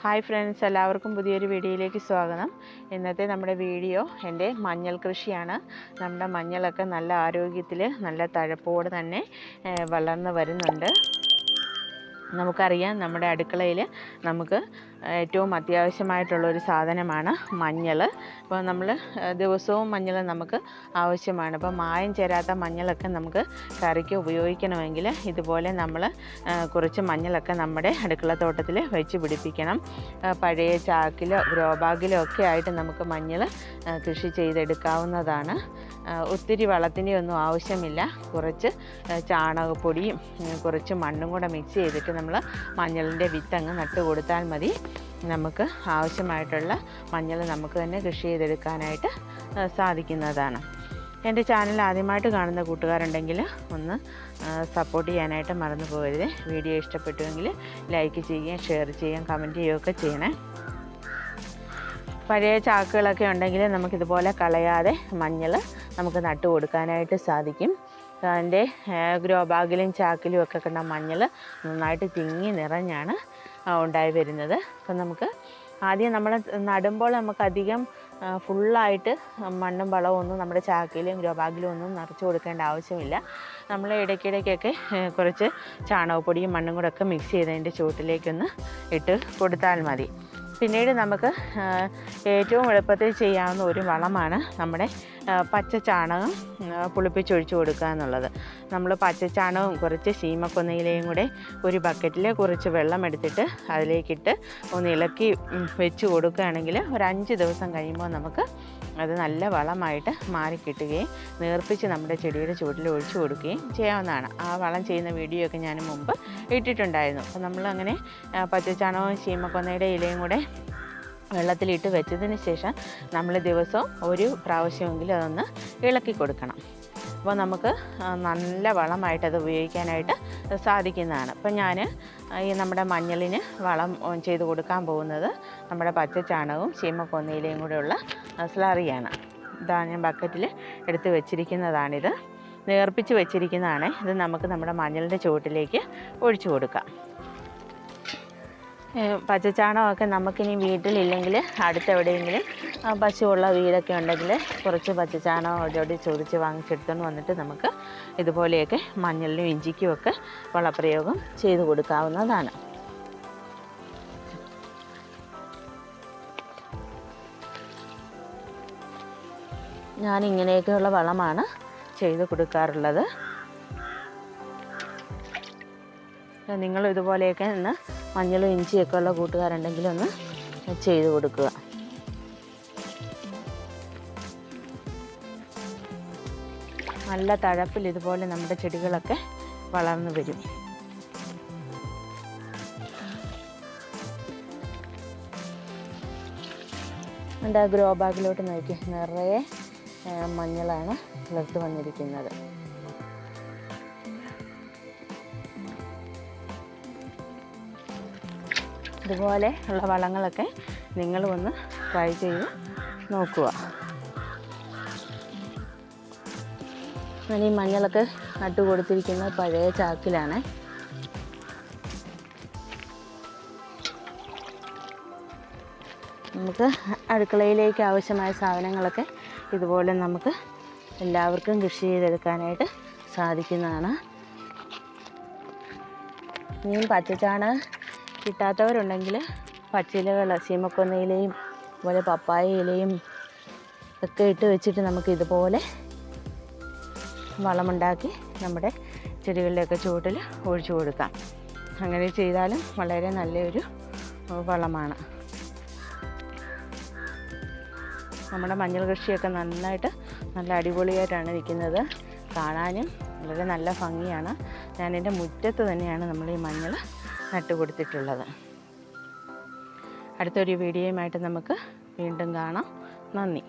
Hi friends എല്ലാവർക്കും പുതിയൊരു വീഡിയോയിലേക്ക് സ്വാഗതം. ഇന്നത്തെ നമ്മുടെ വീഡിയോ എന്റെ മഞ്ഞൾ കൃഷിയാണ്. നമ്മുടെ മഞ്ഞളൊക്കെ നല്ല ആരോഗ്യത്തിൽ നല്ല തഴപ്പോട് തന്നെ വളർന്നു വരുന്നുണ്ട്. നമുക്കറിയാം നമ്മുടെ അടുക്കളയിൽ നമുക്ക് ഏറ്റവും അത്യാവശ്യമായിട്ടുള്ള ഒരു സാധനമാണ് മഞ്ഞൾ. അപ്പോൾ നമ്മൾ ദിവസവും മഞ്ഞൾ നമുക്ക് ആവശ്യമാണ്. അപ്പോൾ മായം ചേരാത്ത മഞ്ഞളൊക്കെ നമുക്ക് കറിക്ക് ഉപയോഗിക്കണമെങ്കിൽ ഇതുപോലെ നമ്മൾ കുറച്ച് മഞ്ഞളൊക്കെ നമ്മുടെ അടുക്കളത്തോട്ടത്തിൽ വെച്ച് പിടിപ്പിക്കണം. പഴയ ചാക്കിലോ ഗ്രോബാഗിലോ ഒക്കെ ആയിട്ട് നമുക്ക് മഞ്ഞൾ കൃഷി ചെയ്തെടുക്കാവുന്നതാണ്. ഒത്തിരി വളത്തിന്റെ ഒന്നും ആവശ്യമില്ല. കുറച്ച് ചാണകപ്പൊടിയും കുറച്ച് മണ്ണും കൂടെ മിക്സ് ചെയ്തിട്ട് നമ്മൾ മഞ്ഞളിന്റെ വിത്തങ്ങ് നട്ട് കൊടുത്താൽ മതി. നമുക്ക് ആവശ്യമായിട്ടുള്ള മഞ്ഞൾ നമുക്ക് തന്നെ കൃഷി ചെയ്തെടുക്കാനായിട്ട് സാധിക്കുന്നതാണ്. എന്റെ ചാനൽ ആദ്യമായിട്ട് കാണുന്ന കൂട്ടുകാരുണ്ടെങ്കിൽ ഒന്ന് സപ്പോർട്ട് ചെയ്യാനായിട്ട് മറന്നു പോകരുത്. വീഡിയോ ഇഷ്ടപ്പെട്ടുവെങ്കിൽ ലൈക്ക് ചെയ്യുകയും ഷെയർ ചെയ്യുകയും കമന്റ് ചെയ്യുകയൊക്കെ ചെയ്യണേ. പഴയ ചാക്കുകളൊക്കെ ഉണ്ടെങ്കിൽ നമുക്കിതുപോലെ കളയാതെ മഞ്ഞൾ നമുക്ക് നട്ടു കൊടുക്കാനായിട്ട് സാധിക്കും. അതിന്റെ ഗ്രോ ബാഗിലും ചാക്കിലും ഒക്കെ കണ്ട മഞ്ഞൾ നന്നായിട്ട് തിങ്ങി നിറഞ്ഞാണ് ഉണ്ടായി വരുന്നത്. അപ്പം നമുക്ക് ആദ്യം നമ്മൾ നടുമ്പോൾ നമുക്ക് അധികം ആ, ഫുള്ളായിട്ട് മണ്ണും വളവും ഒന്നും നമ്മുടെ ചാക്കിലും ഗ്രോ ബാഗിലും ഒന്നും നിറച്ച് കൊടുക്കേണ്ട ആവശ്യമില്ല. നമ്മൾ ഇടയ്ക്കിടയ്ക്കൊക്കെ കുറച്ച് ചാണകപ്പൊടിയും മണ്ണും കൂടെ ഒക്കെ മിക്സ് ചെയ്തതിന്റെ ചുവട്ടിലേക്കൊന്ന് ഇട്ട് കൊടുത്താൽ മതി. പിന്നീട് നമുക്ക് ഏറ്റവും എളുപ്പത്തിൽ ചെയ്യാവുന്ന ഒരു വളമാണ് നമ്മുടെ പച്ച ചാണകം പുളിപ്പിച്ചൊഴിച്ച് കൊടുക്കുക എന്നുള്ളത്. നമ്മൾ പച്ച ചാണകവും കുറച്ച് ശീമക്കൊന്നയിലയും കൂടെ ഒരു ബക്കറ്റിൽ കുറച്ച് വെള്ളം എടുത്തിട്ട് അതിലേക്കിട്ട് ഒന്ന് ഇളക്കി വെച്ച് കൊടുക്കുകയാണെങ്കിൽ ഒരു അഞ്ച് ദിവസം കഴിയുമ്പോൾ നമുക്ക് അത് നല്ല വളമായിട്ട് മാറിക്കിട്ടുകയും നേർപ്പിച്ച് നമ്മുടെ ചെടിയുടെ ചുവട്ടിൽ ഒഴിച്ചു കൊടുക്കുകയും ചെയ്യാവുന്നതാണ്. ആ വളം ചെയ്യുന്ന വീഡിയോ ഒക്കെ ഞാൻ മുമ്പ് ഇട്ടിട്ടുണ്ടായിരുന്നു. അപ്പോൾ നമ്മളങ്ങനെ പച്ചച്ചാണകവും ചീമക്കൊന്നയുടെ ഇലയും കൂടെ വെള്ളത്തിലിട്ട് വെച്ചതിന് ശേഷം നമ്മൾ ദിവസവും ഒരു പ്രാവശ്യമെങ്കിലും അതൊന്ന് ഇളക്കി കൊടുക്കണം. അപ്പോൾ നമുക്ക് നല്ല വളമായിട്ട് അത് ഉപയോഗിക്കാനായിട്ട് സാധിക്കുന്നതാണ്. അപ്പം ഞാൻ ഈ നമ്മുടെ മഞ്ഞളിന് വളം ചെയ്ത് കൊടുക്കാൻ പോകുന്നത് നമ്മുടെ പച്ച ചാണകവും ചീമക്കൊന്നയിലയും കൂടെയുള്ള സ്ലറിയാണ് ഇതാ ഞാൻ ബക്കറ്റിൽ എടുത്ത് വെച്ചിരിക്കുന്നതാണിത്. നേർപ്പിച്ച് വെച്ചിരിക്കുന്നതാണ്. ഇത് നമുക്ക് നമ്മുടെ മഞ്ഞളിന്റെ ചുവട്ടിലേക്ക് ഒഴിച്ചു കൊടുക്കാം. പച്ചച്ചാണകമൊക്കെ നമുക്കിനി വീട്ടിലില്ലെങ്കിൽ അടുത്തെവിടെയെങ്കിലും പശുവുള്ള വീടൊക്കെ ഉണ്ടെങ്കിൽ കുറച്ച് പച്ചച്ചാണകം അതോടെ ചോദിച്ച് വാങ്ങിച്ചെടുത്തുകൊണ്ട് വന്നിട്ട് നമുക്ക് ഇതുപോലെയൊക്കെ മഞ്ഞളിനും ഇഞ്ചിക്കുമൊക്കെ വളപ്രയോഗം ചെയ്തു കൊടുക്കാവുന്നതാണ്. ഞാൻ ഇങ്ങനെയൊക്കെയുള്ള വളമാണ് ചെയ്ത് കൊടുക്കാറുള്ളത്. നിങ്ങൾ ഇതുപോലെയൊക്കെ ഒന്ന് മഞ്ഞളും ഇഞ്ചിയൊക്കെ ഉള്ള കൂട്ടുകാരുണ്ടെങ്കിൽ ഒന്ന് ചെയ്ത് കൊടുക്കുക. നല്ല തഴപ്പിൽ ഇതുപോലെ നമ്മുടെ ചെടികളൊക്കെ വളർന്നു വരും. എന്റെ ഗ്രോ ബാഗിലോട്ട് നോക്കി. നിറയെ മഞ്ഞളാണ് കിളിർത്ത് വന്നിരിക്കുന്നത്. ഇതുപോലെ ഉള്ള വളങ്ങളൊക്കെ നിങ്ങൾ ഒന്ന് ട്രൈ ചെയ്ത് നോക്കുക. ഞാൻ ഈ മഞ്ഞളൊക്കെ നട്ടു പഴയ ചാക്കിലാണ്. നമുക്ക് അടുക്കളയിലേക്ക് ആവശ്യമായ സാധനങ്ങളൊക്കെ ഇതുപോലെ നമുക്ക് എല്ലാവർക്കും കൃഷി ചെയ്തെടുക്കാനായിട്ട് സാധിക്കുന്നതാണ്. ഇനിയും പച്ചച്ചാണകം കിട്ടാത്തവരുണ്ടെങ്കിൽ പച്ചിലകൾ സീമക്കൊന്നയിലയും അതുപോലെ പപ്പായ ഇലയും ഒക്കെ ഇട്ട് വെച്ചിട്ട് നമുക്ക് ഇതുപോലെ വളമുണ്ടാക്കി നമ്മുടെ ചെടികളിലൊക്കെ ചുവട്ടിൽ ഒഴിച്ചു കൊടുക്കാം. അങ്ങനെ ചെയ്താലും വളരെ നല്ലൊരു വളമാണ്. നമ്മുടെ മഞ്ഞൾ കൃഷിയൊക്കെ നന്നായിട്ട് നല്ല അടിപൊളിയായിട്ടാണ് നിൽക്കുന്നത്. കാണാനും വളരെ നല്ല ഭംഗിയാണ്. ഞാൻ എന്റെ മുറ്റത്ത് തന്നെയാണ് നമ്മൾ ഈ മഞ്ഞൾ നട്ടുകൊടുത്തിട്ടുള്ളത് അടുത്തൊരു വീഡിയോയുമായിട്ട് നമുക്ക് വീണ്ടും കാണാം. നന്ദി.